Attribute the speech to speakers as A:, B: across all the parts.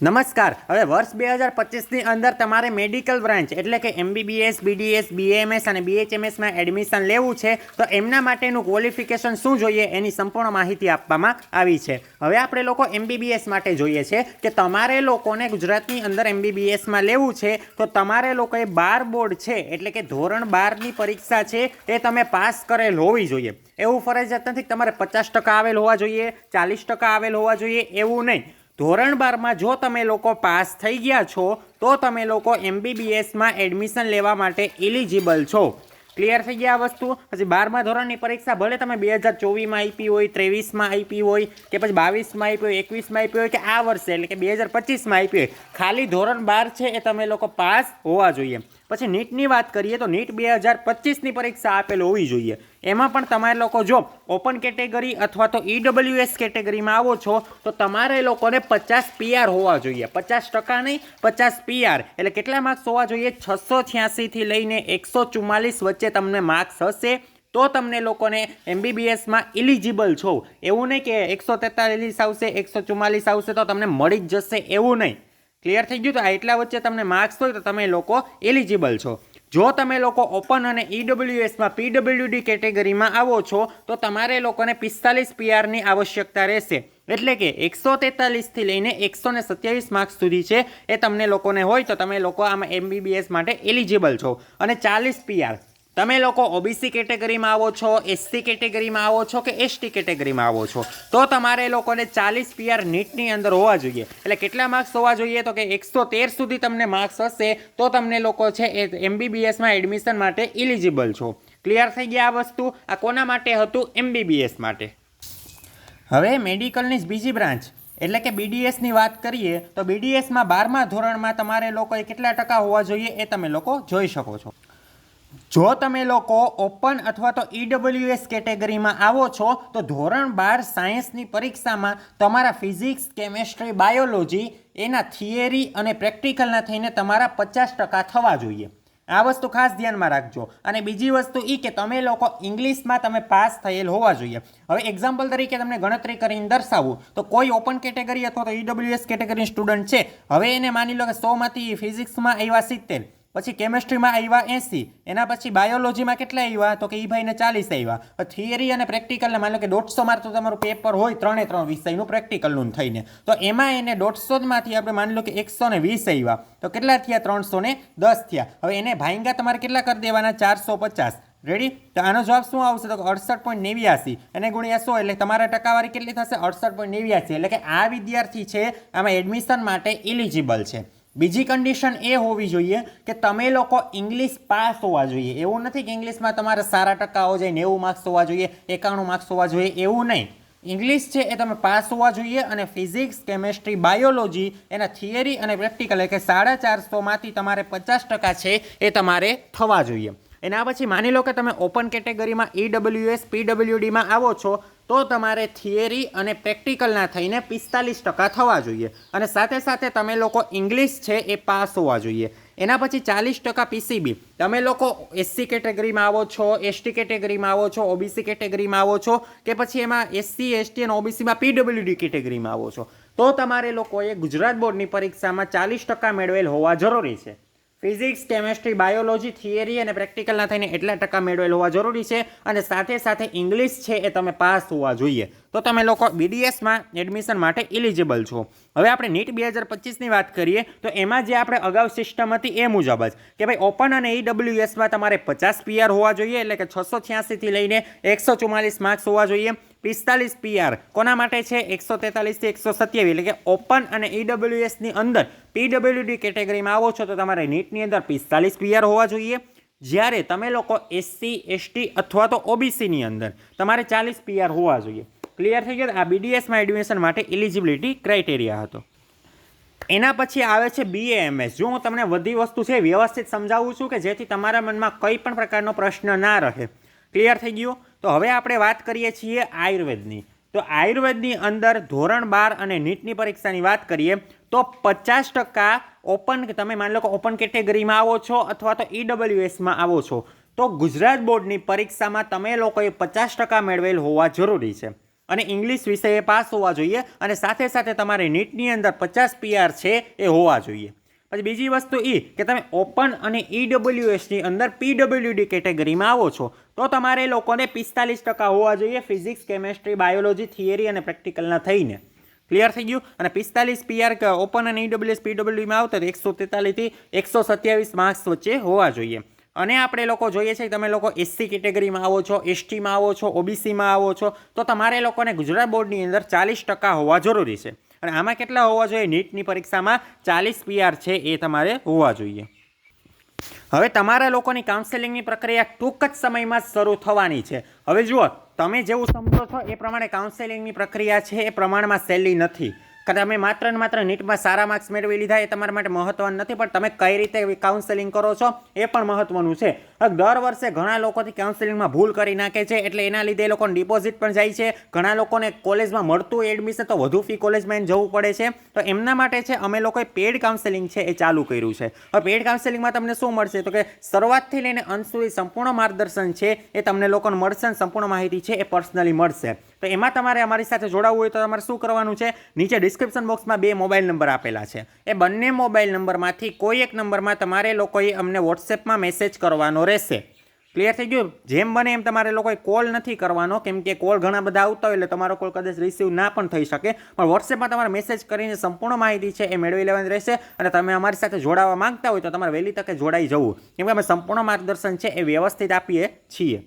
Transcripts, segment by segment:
A: નમસ્કાર. હવે વર્ષ બે હજાર પચીસની અંદર તમારે મેડિકલ બ્રાન્ચ એટલે કે એમબીબીએસ, બીડીએસ, બીએમએસ અને બીએચએમએસમાં એડમિશન લેવું છે, તો એમના માટેનું ક્વોલિફિકેશન શું જોઈએ એની સંપૂર્ણ માહિતી આપવામાં આવી છે. હવે આપણે લોકો એમબીબીએસ માટે જોઈએ છે કે તમારે લોકોને ગુજરાતની અંદર એમબીબીએસમાં લેવું છે, તો તમારે લોકોએ બાર બોર્ડ છે, એટલે કે ધોરણ બારની પરીક્ષા છે એ તમે પાસ કરેલ હોવી જોઈએ. એવું ફરજિયાત નથી તમારે પચાસ ટકા આવેલ હોવા જોઈએ, ચાલીસ ટકા આવેલ હોવા જોઈએ, એવું નહીં. ધોરણ બારમાં જો તમે લોકો પાસ થઈ ગયા છો, તો તમે લોકો એમબીબીએસમાં એડમિશન લેવા માટે એલિજિબલ છો. ક્લિયર થઈ ગયા આ વસ્તુ? પછી બારમા ધોરણની પરીક્ષા, ભલે તમે બે હજાર ચોવીસમાં આપી હોય, ત્રેવીસમાં આપી હોય, કે પછી બાવીસમાં આપી હોય, એકવીસમાં આપી હોય, કે આ વર્ષે એટલે કે બે હજાર પચીસમાં આપી હોય, ખાલી ધોરણ બાર છે એ તમે લોકો પાસ હોવા જોઈએ. પછી નીટની વાત કરીએ તો નીટ બે હજાર પચીસની પરીક્ષા આપેલ હોવી જોઈએ. એમાં પણ તમારે લોકો જો ઓપન કેટેગરી અથવા તો ઈડબ્લ્યુએસ કેટેગરીમાં આવો છો, તો તમારે લોકોને પચાસ પીઆર હોવા જોઈએ. પચાસ ટકા નહીં, પચાસ પીઆર એટલે કેટલા માર્ક્સ હોવા જોઈએ? છસો છ્યાસીથી લઈને એકસો ચુમ્માલીસ વચ્ચે તમને માર્ક્સ હશે, તો તમને લોકોને એમબીબીએસમાં ઇલિજિબલ છો. એવું નહીં કે એકસો તેતાલીસ આવશે, એકસો ચુમ્માલીસ આવશે તો તમને મળી જ જશે, એવું નહીં. ક્લિયર થઈ ગયું? તો એટલા વચ્ચે તમને માર્ક્સ હોય તો તમે લોકો એલિજિબલ છો. જો તમે લોકો ઓપન અને ઈડબ્લ્યુએસમાં પીડબ્લ્યુડી કેટેગરીમાં આવો છો, તો તમારે લોકોને પિસ્તાલીસ પીઆરની આવશ્યકતા રહેશે. એટલે કે એકસો તેતાલીસથી લઈને એકસો ને સત્યાવીસ માર્ક્સ સુધી છે એ તમને લોકોને હોય તો તમે લોકો આમાં એમબીબીએસ માટે એલિજિબલ છો. અને ચાલીસ પીઆર તમે લોકો ઓબીસી કેટેગરીમાં આવો છો એસસી કેટેગરીમાં આવો છો કે એસટી કેટેગરીમાં આવો છો? તો તમારે લોકોને ચાલીસ પીઆર નીટની અંદર હોવા જોઈએ. એટલે કેટલા માર્ક્સ હોવા જોઈએ? તો કે એકસો તેર સુધી તમને માર્ક્સ હશે, તો તમને લોકો છે એ એમબીબીએસમાં એડમિશન માટે ઇલિજિબલ છો. ક્લિયર થઈ ગયા આ વસ્તુ? આ કોના માટે હતું? એમબીબીએસ માટે. હવે મેડિકલની જ બીજી બ્રાન્ચ. એટલે કે બીડીએસની વાત કરીએ, તો બીડીએસમાં બારમા ધોરણમાં તમારે લોકોએ કેટલા ટકા હોવા જોઈએ એ તમે લોકો જોઈ શકો છો. જો તમે લોકો ઓપન અથવા તો ઈડબ્લ્યુએસ કેટેગરીમાં આવો છો, તો ધોરણ બાર સાયન્સની પરીક્ષામાં તમારા ફિઝિક્સ, કેમેસ્ટ્રી, બાયોલોજી, એના થિયરી અને પ્રેક્ટિકલના થઈને તમારા પચાસ ટકા થવા જોઈએ. આ વસ્તુ ખાસ ધ્યાનમાં રાખજો. અને બીજી વસ્તુ એ કે તમે લોકો ઇંગ્લિશમાં તમે પાસ થયેલ હોવા જોઈએ. હવે એક્ઝામ્પલ તરીકે તમને ગણતરી કરીને દર્શાવું. તો કોઈ ઓપન કેટેગરી અથવા તો ઈડબ્લ્યુએસ કેટેગરી સ્ટુડન્ટ છે. હવે એને માની લો કે સોમાંથી ફિઝિક્સમાં આવ્યા સિત્તેર. પછી કેમેસ્ટ્રીમાં આવ્યા એંસી, એના પછી બાયોલોજીમાં કેટલા આવ્યા તો કે એ ભાઈને ચાલીસ આવ્યા થિયરી અને પ્રેક્ટિકલને માની લો કે દોઢસો માર્ક તો તમારું પેપર હોય ત્રણે ત્રણ વિષયનું પ્રેક્ટિકલનું થઈને. તો એમાં એને દોઢસોમાંથી આપણે માની લો કે એકસો ને વીસ આવ્યા તો કેટલા થયા? ત્રણસો ને દસ થયા. હવે એને ભાઈંગા તમારે કેટલા કરી દેવાના? ચારસો પચાસ. રેડી તો આનો જવાબ શું આવશે? તો અડસઠ પોઈન્ટ નેવ્યાસી. એને ગુણ્યા સો એટલે તમારા ટકાવારી કેટલી થશે? અડસઠ પોઈન્ટ નેવ્યાસી. એટલે કે આ વિદ્યાર્થી છે, આમાં એડમિશન માટે ઇલિજિબલ છે. બીજી કન્ડિશન એ હોવી જોઈએ કે તમે લોકો ઇંગ્લિશ પાસ હોવા જોઈએ. એવું નથી કે ઇંગ્લિશમાં તમારે સારા ટકા હોવા જોઈએ નેવું માર્ક્સ હોવા જોઈએ, એકાણું માર્ક્સ હોવા જોઈએ, એવું નહીં. ઇંગ્લિશ છે એ તમે પાસ હોવા જોઈએ અને ફિઝિક્સ કેમેસ્ટ્રી બાયોલોજી એના થિયરી અને પ્રેક્ટિકલ એટલે કે સાડા ચારસોમાંથી તમારે પચાસ ટકા છે એ તમારે થવા જોઈએ. એના પછી માની લો કે તમે ઓપન કેટેગરીમાં ઈડબ્લ્યુએસ પીડબ્લ્યુડીમાં આવો છો, તો તમારે થિયરી અને પ્રેક્ટિકલના થઈને પિસ્તાલીસ ટકા થવા જોઈએ. અને સાથે સાથે તમે લોકો ઇંગ્લિશ છે એ પાસ હોવા જોઈએ. એના પછી ચાલીસ ટકા પીસીબી તમે લોકો એસસી કેટેગરીમાં આવો છો એસટી કેટેગરીમાં આવો છો ઓબીસી કેટેગરીમાં આવો છો, કે પછી એમાં એસસી એસટી અને ઓબીસીમાં પીડબ્લ્યુડી કેટેગરીમાં આવો છો. તો તમારે લોકોએ ગુજરાત બોર્ડની પરીક્ષામાં ચાલીસ ટકા મેળવેલ હોવા જરૂરી છે. ફિઝિક્સ, કેમેસ્ટ્રી, બાયોલોજી, થિયરી અને પ્રેક્ટિકલના થઈને એટલા ટકા મેળવેલ હોવા જરૂરી છે અને સાથે સાથે ઇંગ્લિશ છે એ તમે પાસ હોવા જોઈએ. તો તમે લોકો બીડીએસમાં એડમિશન માટે ઇલિજિબલ છો. હવે આપણે નીટ બે હજાર પચીસની વાત કરીએ, તો એમાં જે આપણે અગાઉ સિસ્ટમ હતી એ મુજબ જ કે ભાઈ ઓપન અને ઈડબ્લ્યુએસમાં તમારે પચાસ પીઆર હોવા જોઈએ, એટલે કે છસો છ્યાસીથી લઈને એકસો ચુમ્માલીસ માર્ક્સ હોવા જોઈએ. પિસ્તાલીસ પીઆર કોના માટે છે? એકસો તેતાલીસથી એકસો સત્યાવીસ, એટલે કે ઓપન અને ઈડબ્લ્યુએસની અંદર પીડબ્લ્યુડી કેટેગરીમાં આવો છો તો તમારે નીટની અંદર પિસ્તાલીસ પીઆર હોવા જોઈએ. જ્યારે તમે લોકો એસસી, એસટી અથવા તો ઓબીસીની અંદર તમારે ચાલીસ પીઆર હોવા જોઈએ. ક્લિયર થઈ ગયું? આ બીડીએસમાં એડમિશન માટે એલિજિબિલિટી ક્રાઇટેરિયા હતો. એના પછી આવે છે બીએએમએસ જો હું તમને બધી વસ્તુ છે વ્યવસ્થિત સમજાવું છું કે જેથી તમારા મનમાં કંઈ પણ પ્રકારનો પ્રશ્ન ના રહે. ક્લિયર થઈ ગયું? તો હવે આપણે વાત કરીએ છીએ આયુર્વેદની. તો આયુર્વેદની અંદર ધોરણ બાર અને નીટની પરીક્ષાની વાત કરીએ, તો પચાસ ટકા ઓપન તમે માની લો કે ઓપન કેટેગરીમાં આવો છો અથવા તો ઈડબ્લ્યુએસમાં આવો છો, તો ગુજરાત બોર્ડની પરીક્ષામાં તમે લોકોએ પચાસ ટકા મેળવેલ હોવા જરૂરી છે. અને ઇંગ્લિશ વિષયે પાસ હોવા જોઈએ અને સાથે સાથે તમારે નીટની અંદર પચાસ પીઆર છે એ હોવા જોઈએ. પછી બીજી વસ્તુ એ કે તમે ઓપન અને ઈડબ્લ્યુએસની અંદર પીડબ્લ્યુડી કેટેગરીમાં આવો છો, તો તમારે લોકોને પિસ્તાલીસ ટકા હોવા જોઈએ ફિઝિક્સ, કેમેસ્ટ્રી, બાયોલોજી, થિયરી અને પ્રેક્ટિકલના થઈને. ક્લિયર થઈ ગયું? અને પિસ્તાલીસ પીઆર ઓપન અને ઈડબ્લ્યુએસ પીડબ્લ્યુડીમાં આવતા તો એકસો તેતાલીસથી એકસો સત્યાવીસ માર્ક્સ વચ્ચે હોવા જોઈએ. અને આપણે લોકો જોઈએ છે કે તમે લોકો એસસી કેટેગરીમાં આવો છો, એસટીમાં આવો છો, ઓબીસીમાં આવો છો, તો તમારે લોકોને ગુજરાત બોર્ડની અંદર ચાલીસ ટકા હોવા જરૂરી છે. અને આમાં કેટલા હોવા જોઈએ? નીટની પરીક્ષામાં ચાલીસ પીઆર છે એ તમારે હોવા જોઈએ. હવે તમારા લોકોની કાઉન્સેલિંગની પ્રક્રિયા ટૂંક જ સમયમાં શરૂ થવાની છે. હવે જુઓ, તમે જેવું સમજો છો એ પ્રમાણે કાઉન્સેલિંગની પ્રક્રિયા છે એ પ્રમાણમાં સહેલી નથી. તમે માત્ર ને માત્ર નીટમાં સારા માર્ક્સ મેળવી લીધા એ તમારા માટે મહત્વનું નથી, પણ તમે કઈ રીતે કાઉન્સેલિંગ કરો છો એ પણ મહત્વનું છે. દર વર્ષે ઘણા લોકોથી કાઉન્સેલિંગમાં ભૂલ કરી નાખે છે, એટલે એના લીધે એ લોકોને ડિપોઝિટ પણ જાય છે. ઘણા લોકોને કોલેજમાં મળતું એડમિશન તો વધુ ફી કોલેજમાં એને જવું પડે છે. તો એમના માટે છે, અમે લોકોએ પેડ કાઉન્સેલિંગ છે એ ચાલુ કર્યું છે. હવે પેડ કાઉન્સેલિંગમાં તમને શું મળશે? તો કે શરૂઆતથી લઈને અંત સુધી સંપૂર્ણ માર્ગદર્શન છે, એ તમને લોકોને મળશે અને સંપૂર્ણ માહિતી છે, એ પર્સનલી મળશે. તો એમાં તમારે અમારી સાથે જોડાવવું હોય તો તમારે શું કરવાનું છે? નીચે ડિસ્ક્રિપ્શન બોક્સમાં બે મોબાઈલ નંબર આપેલા છે. એ બંને મોબાઈલ નંબરમાંથી કોઈ એક નંબરમાં તમારે લોકોએ અમને વોટ્સએપમાં મેસેજ કરવાનો રહેશે. ક્લિયર થઈ ગયું? જેમ બને એમ તમારે લોકોએ કોલ નથી કરવાનો. કેમ કે કોલ ઘણા બધા આવતા હોય એટલે તમારો કોલ કદાચ રિસીવ ના પણ થઈ શકે. પણ વોટ્સએપમાં તમારે મેસેજ કરીને સંપૂર્ણ માહિતી છે એ મેળવી લેવાની રહેશે અને તમે અમારી સાથે જોડાવા માંગતા હોય તો તમારે વહેલી તકે જોડાઈ જવું. કેમ કે અમે સંપૂર્ણ માર્ગદર્શન છે એ વ્યવસ્થિત આપીએ છીએ.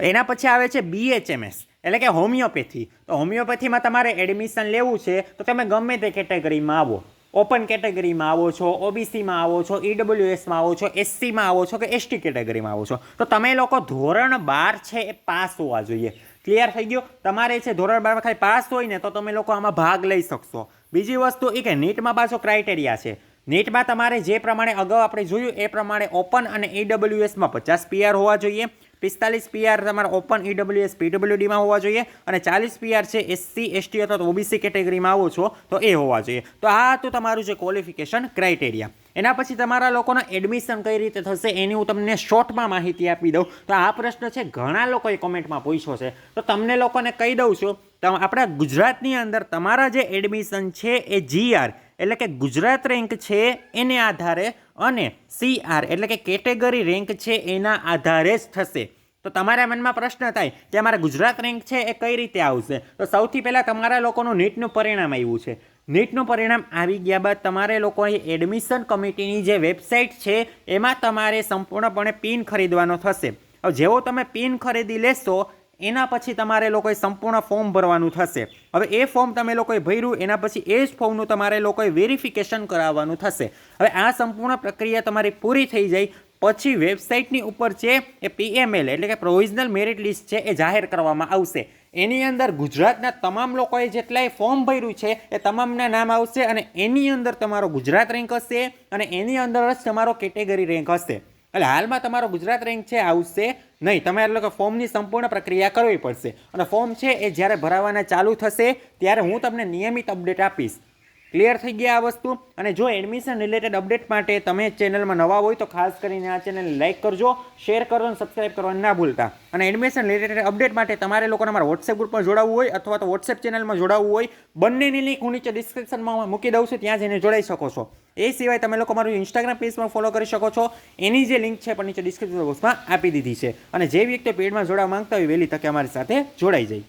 A: એના પછી આવે છે બીએચએમએસ એટલે કે હોમિયોપેથી તો હોમિયોપેથીમાં તમારે એડમિશન લેવું છે તો તમે ગમે તે કેટેગરીમાં આવો. ઓપન કેટેગરીમાં આવો છો, ઓબીસીમાં આવો છો, ઈડબ્લ્યુએસમાં આવો છો, એસસીમાં આવો છો કે એસટી કેટેગરીમાં આવો છો? તો તમે લોકો ધોરણ બાર છે એ પાસ હોવા જોઈએ. ક્લિયર થઈ ગયું? તમારે છે ધોરણ બારમાં ખાલી પાસ હોય ને તો તમે લોકો આમાં ભાગ લઈ શકશો. બીજી વસ્તુ એ કે નીટમાં પાછો ક્રાઇટેરિયા છે. નીટમાં તમારે જે પ્રમાણે અગાઉ આપણે જોયું એ પ્રમાણે ઓપન અને ઈડબ્લ્યુએસમાં પચાસ પીઆર હોવા જોઈએ. પિસ્તાલીસ પીઆર તમારા ઓપન ઈડબ્લ્યુએસ પીડબ્લ્યુડીમાં હોવા જોઈએ અને ચાલીસ પીઆર છે એસસી એસટી અથવા તો ઓબીસી કેટેગરીમાં આવો છો તો એ હોવા જોઈએ. તો આ હતું તમારું જે ક્વોલિફિકેશન ક્રાઇટેરિયા એના પછી તમારા લોકોના એડમિશન કઈ રીતે થશે એની હું તમને શોર્ટમાં માહિતી આપી દઉં. તો આ પ્રશ્ન છે, ઘણા લોકોએ કોમેન્ટમાં પૂછ્યો છે. તો તમને લોકોને કહી દઉં છું આપણા ગુજરાતની અંદર તમારા જે એડમિશન છે એ જીઆર એટલે કે ગુજરાત રેન્ક છે, એને આધારે અને સીઆર એટલે કે કેટેગરી રેન્ક છે એના આધારે જ થશે. તો તમારા મનમાં પ્રશ્ન થાય કે અમારા ગુજરાત રેન્ક છે એ કઈ રીતે આવશે? તો સૌથી પહેલાં તમારા લોકોનું નીટનું પરિણામ આવ્યું છે. નીટનું પરિણામ આવી ગયા બાદ તમારે લોકોએ એડમિશન કમિટીની જે વેબસાઇટ છે, એમાં તમારે સંપૂર્ણપણે પિન ખરીદવાનો થશે. હવે જેવો તમે પિન ખરીદી લેશો એના પછી તમારે લોકોએ સંપૂર્ણ ફોર્મ ભરવાનું થશે. હવે એ ફોર્મ તમે લોકોએ ભર્યું, એના પછી એ જ ફોર્મનું તમારે લોકોએ વેરિફિકેશન કરાવવાનું થશે. હવે આ સંપૂર્ણ પ્રક્રિયા તમારી પૂરી થઈ જાય, પછી વેબસાઇટની ઉપર છે એ પીએમએલ એટલે કે પ્રોવિઝનલ મેરિટ લિસ્ટ છે, એ જાહેર કરવામાં આવશે. એની અંદર ગુજરાતના તમામ લોકોએ જેટલાય ફોર્મ ભર્યું છે, એ તમામના નામ આવશે અને એની અંદર તમારો ગુજરાત રેન્ક હશે અને એની અંદર જ તમારો કેટેગરી રેન્ક હશે. એટલે હાલમાં તમારો ગુજરાત રેન્ક છે, આવશે નહીં. તમારે લોકો ફોર્મની સંપૂર્ણ પ્રક્રિયા કરવી પડશે. અને ફોર્મ છે એ જ્યારે ભરાવાના ચાલુ થશે, ત્યારે હું તમને નિયમિત અપડેટ આપીશ. ક્લિયર થઈ ગયા આ વસ્તુ? અને જો એડમિશન રિલેટેડ અપડેટ માટે તમે ચેનલમાં નવા હોય તો ખાસ કરીને આ ચેનલને લાઇક કરજો શેર કરો અને સબસ્ક્રાઇબ કરવાનું ના ભૂલતા. અને એડમિશન રિલેટેડ અપડેટ માટે તમારે લોકોને અમારા વોટ્સએપ ગ્રુપમાં જોડાવવું હોય અથવા તો વોટ્સએપ ચેનલમાં જોડાવવું હોય બંનેની લિંક હું નીચે ડિસ્ક્રિપ્શનમાં મૂકી દઉં છું, ત્યાં જઈને જોડાઈ શકો છો. એ સિવાય તમે લોકો મારું ઇન્સ્ટાગ્રામ પેજમાં ફોલો કરી શકો છો. એની જે લિંક છે પણ નીચે ડિસ્ક્રિપ્શન બોક્સમાં આપી દીધી છે. અને જે વ્યક્તિ પેડમાં જોડાવા માંગતા હોય વહેલી તકે અમારી સાથે જોડાઈ જાય.